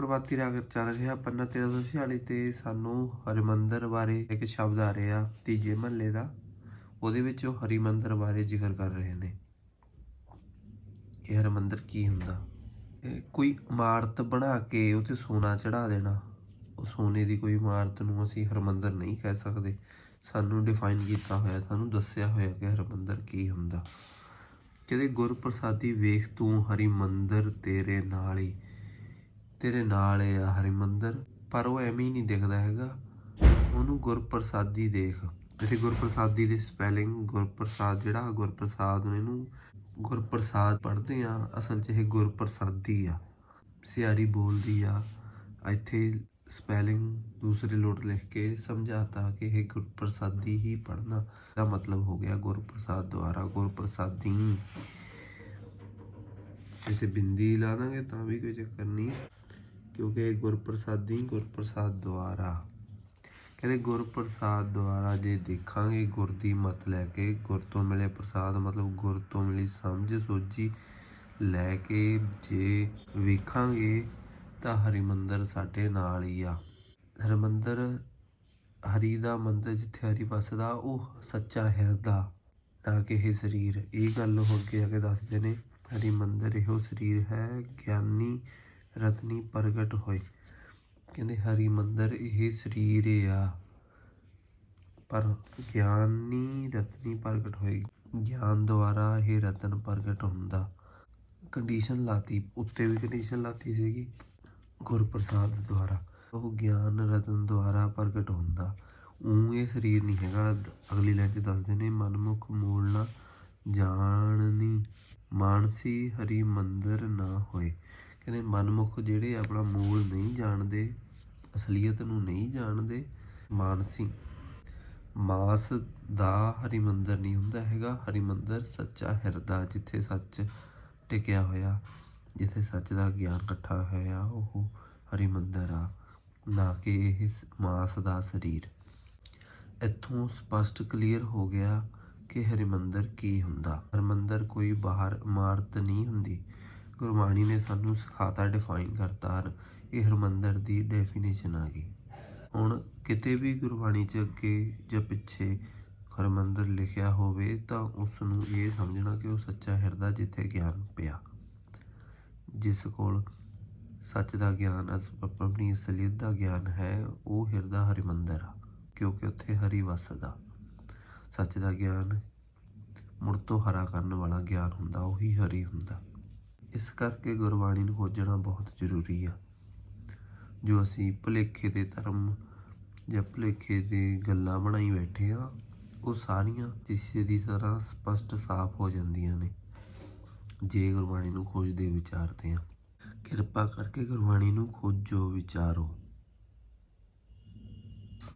ਪ੍ਰਭਾਤੀ ਰਾਗ ਚੱਲ ਰਿਹਾ ਪੰਨਾ 1346 ਤੇ ਸਾਨੂੰ ਹਰਿਮੰਦਰ ਬਾਰੇ ਇੱਕ ਸ਼ਬਦ ਆ ਰਿਹਾ ਤੀਜੇ ਮਹੱਲੇ ਦਾ। ਉਹਦੇ ਵਿੱਚ ਉਹ ਹਰਿਮੰਦਰ ਬਾਰੇ ਜ਼ਿਕਰ ਕਰ ਰਹੇ ਨੇ। ਕਿ ਹਰਿਮੰਦਰ ਕੀ ਹੁੰਦਾ? ਕੋਈ ਇਮਾਰਤ ਬਣਾ ਕੇ ਉਹ ਸੋਨਾ ਚੜਾ ਦੇਣਾ। ਉਹ ਸੋਨੇ ਦੀ ਕੋਈ ਇਮਾਰਤ ਨੂੰ ਅਸੀਂ ਹਰਿਮੰਦਰ ਨਹੀਂ ਕਹਿ ਸਕਦੇ। ਸਾਨੂੰ ਡਿਫਾਈਨ ਕੀਤਾ ਹੋਇਆ, ਸਾਨੂੰ ਦੱਸਿਆ ਹੋਇਆ ਕਿ ਹਰਿਮੰਦਰ ਕੀ ਹੁੰਦਾ। ਕਹਿੰਦੇ ਗੁਰ ਪ੍ਰਸਾਦੀ ਵੇਖ ਤੂੰ ਹਰਿਮੰਦਰ ਤੇਰੇ ਨਾਲ ਹੀ। ਤੇਰੇ ਨਾਲ ਹੈ ਆ ਹਰਿਮੰਦਰ, ਪਰ ਉਹ ਐਵੇਂ ਹੀ ਨਹੀਂ ਦਿਖਦਾ ਹੈਗਾ। ਉਹਨੂੰ ਗੁਰਪ੍ਰਸਾਦੀ ਦੇਖ। ਇੱਥੇ ਗੁਰਪ੍ਰਸਾਦੀ ਦੀ ਸਪੈਲਿੰਗ ਗੁਰਪ੍ਰਸਾਦ ਜਿਹੜਾ, ਗੁਰਪ੍ਰਸਾਦ ਨੂੰ ਇਹਨੂੰ ਗੁਰਪ੍ਰਸਾਦ ਪੜ੍ਹਦੇ ਆ। ਅਸਲ 'ਚ ਇਹ ਗੁਰਪ੍ਰਸਾਦੀ ਆ। ਸਿਆਰੀ ਬੋਲਦੀ ਆ। ਇੱਥੇ ਸਪੈਲਿੰਗ ਦੂਸਰੇ ਲੋਟ ਲਿਖ ਕੇ ਸਮਝਾਤਾ ਕਿ ਇਹ ਗੁਰਪ੍ਰਸਾਦੀ ਹੀ ਪੜ੍ਹਨਾ। ਦਾ ਮਤਲਬ ਹੋ ਗਿਆ ਗੁਰਪ੍ਰਸਾਦ ਦੁਆਰਾ ਗੁਰਪ੍ਰਸਾਦੀ। ਇੱਥੇ ਬਿੰਦੀ ਲਾ ਦਾਂਗੇ ਤਾਂ ਵੀ ਕੋਈ ਚੱਕਰ ਨਹੀਂ। ਕਿਉਂਕਿ ਗੁਰਪ੍ਰਸਾਦੀ, ਗੁਰਪ੍ਰਸਾਦ ਦੁਆਰਾ। ਕਹਿੰਦੇ ਗੁਰਪ੍ਰਸਾਦ ਦੁਆਰਾ ਜੇ ਦੇਖਾਂਗੇ ਗੁਰ ਦੀ ਮਤ ਲੈ ਕੇ, ਗੁਰ ਤੋਂ ਮਿਲੇ ਪ੍ਰਸਾਦ ਮਤਲਬ ਗੁਰ ਤੋਂ ਮਿਲੀ ਸਮਝ ਸੋਝੀ ਲੈ ਕੇ ਜੇ ਵੇਖਾਂਗੇ ਤਾਂ ਹਰਿਮੰਦਰ ਸਾਡੇ ਨਾਲ ਹੀ ਆ। ਹਰਿਮੰਦਰ ਹਰੀ ਦਾ ਮੰਦਰ ਜਿੱਥੇ ਹਰੀ ਵਸਦਾ, ਉਹ ਸੱਚਾ ਹਿਰਦਾ, ਨਾ ਕਿ ਇਹ ਸਰੀਰ। ਇਹ ਗੱਲ ਉਹ ਅੱਗੇ ਆ ਕੇ ਦੱਸਦੇ ਨੇ ਹਰੀ ਮੰਦਰ ਇਹੋ ਸਰੀਰ ਹੈ, ਗਿਆਨੀ ਰਤਨੀ ਪ੍ਰਗਟ ਹੋਏ ਕਹਿੰਦੇ, ਹਰੀ ਮੰਦਰ ਇਹ ਸਰੀਰ ਆ। ਪਰ ਗਿਆਨੀ ਰਤਨੀ ਪ੍ਰਗਟ ਹੋਏ ਗਿਆਨ ਦੁਆਰਾ ਇਹ ਰਤਨ ਪ੍ਰਗਟ ਹੁੰਦਾ। ਕੰਡੀਸ਼ਨ ਲਾਤੀ। ਉੱਤੇ ਵੀ ਕੰਡੀਸ਼ਨ ਲਾਤੀ ਸੀਗੀ, ਗੁਰਪ੍ਰਸਾਦ ਦੁਆਰਾ। ਉਹ ਗਿਆਨ ਰਤਨ ਦੁਆਰਾ ਪ੍ਰਗਟ ਹੁੰਦਾ। ਉਹ ਇਹ ਸਰੀਰ ਨਹੀਂ ਹੈਗਾ। ਅਗਲੀ ਲਾਈਨ 'ਚ ਦੱਸਦੇ ਨੇ, ਮਨਮੁਖ ਮੂਲ ਨਾ ਜਾਣਨੀ। ਮਾਨਸੀ ਹਰੀ ਮੰਦਰ ਨਾ ਹੋਏ। ਕਹਿੰਦੇ ਮਨਮੁਖ ਜਿਹੜੇ ਆਪਣਾ ਮੂਲ ਨਹੀਂ ਜਾਣਦੇ, ਅਸਲੀਅਤ ਨੂੰ ਨਹੀਂ ਜਾਣਦੇ, ਮਾਨਸੀ। ਮਾਸ ਦਾ ਹਰਿਮੰਦਰ ਨਹੀਂ ਹੁੰਦਾ ਹੈਗਾ। ਹਰਿਮੰਦਰ ਸੱਚਾ ਹਿਰਦਾ ਜਿੱਥੇ ਸੱਚ ਟਿਕਿਆ ਹੋਇਆ, ਜਿੱਥੇ ਸੱਚ ਦਾ ਗਿਆਨ ਇਕੱਠਾ ਹੋਇਆ, ਉਹ ਹਰਿਮੰਦਰ ਆ, ਨਾ ਕਿ ਇਹ ਮਾਸ ਦਾ ਸਰੀਰ। ਇੱਥੋਂ ਸਪਸ਼ਟ ਕਲੀਅਰ ਹੋ ਗਿਆ ਕਿ ਹਰਿਮੰਦਰ ਕੀ ਹੁੰਦਾ। ਹਰਿਮੰਦਰ ਕੋਈ ਬਾਹਰ ਇਮਾਰਤ ਨਹੀਂ ਹੁੰਦੀ। ਗੁਰਬਾਣੀ ਨੇ ਸਾਨੂੰ ਸਿਖਾਤਾ ਡਿਫਾਈਨ ਕਰਤਾ ਇਹ ਹਰਿਮੰਦਰ ਦੀ ਡੈਫੀਨੇਸ਼ਨ ਆ ਗਈ। ਹੁਣ ਕਿਤੇ ਵੀ ਗੁਰਬਾਣੀ 'ਚ ਅੱਗੇ ਜਾਂ ਪਿੱਛੇ ਹਰਿਮੰਦਰ ਲਿਖਿਆ ਹੋਵੇ ਤਾਂ ਉਸ ਨੂੰ ਇਹ ਸਮਝਣਾ ਕਿ ਉਹ ਸੱਚਾ ਹਿਰਦਾ ਜਿੱਥੇ ਗਿਆਨ ਪਿਆ। ਜਿਸ ਕੋਲ ਸੱਚ ਦਾ ਗਿਆਨ, ਅਸ ਆਪਣੀ ਅਸਲੀਅਤ ਦਾ ਗਿਆਨ ਹੈ, ਉਹ ਹਿਰਦਾ ਹਰਿਮੰਦਰ ਆ, ਕਿਉਂਕਿ ਉੱਥੇ ਹਰੀ ਵਸਦਾ ਸੱਚ ਦਾ ਗਿਆਨ, ਮੁੜ ਤੋਂ ਹਰਾ ਕਰਨ ਵਾਲਾ ਗਿਆਨ ਹੁੰਦਾ, ਉਹੀ ਹਰੀ ਹੁੰਦਾ। ਇਸ ਕਰਕੇ ਗੁਰਬਾਣੀ ਨੂੰ ਖੋਜਣਾ ਬਹੁਤ ਜ਼ਰੂਰੀ ਆ। ਜੋ ਅਸੀਂ ਭੁਲੇਖੇ ਦੇ ਧਰਮ ਜਾਂ ਭੁਲੇਖੇ ਦੇ ਗੱਲਾਂ ਬਣਾਈ ਬੈਠੇ ਆ, ਉਹ ਸਾਰੀਆਂ ਕਿਸੇ ਦੀ ਤਰ੍ਹਾਂ ਸਪਸ਼ਟ ਸਾਫ਼ ਹੋ ਜਾਂਦੀਆਂ ਨੇ। ਜੇ ਗੁਰਬਾਣੀ ਨੂੰ ਖੋਜਦੇ ਵਿਚਾਰਦੇ ਆ, ਕਿਰਪਾ ਕਰਕੇ ਗੁਰਬਾਣੀ ਨੂੰ ਖੋਜੋ, ਵਿਚਾਰੋ।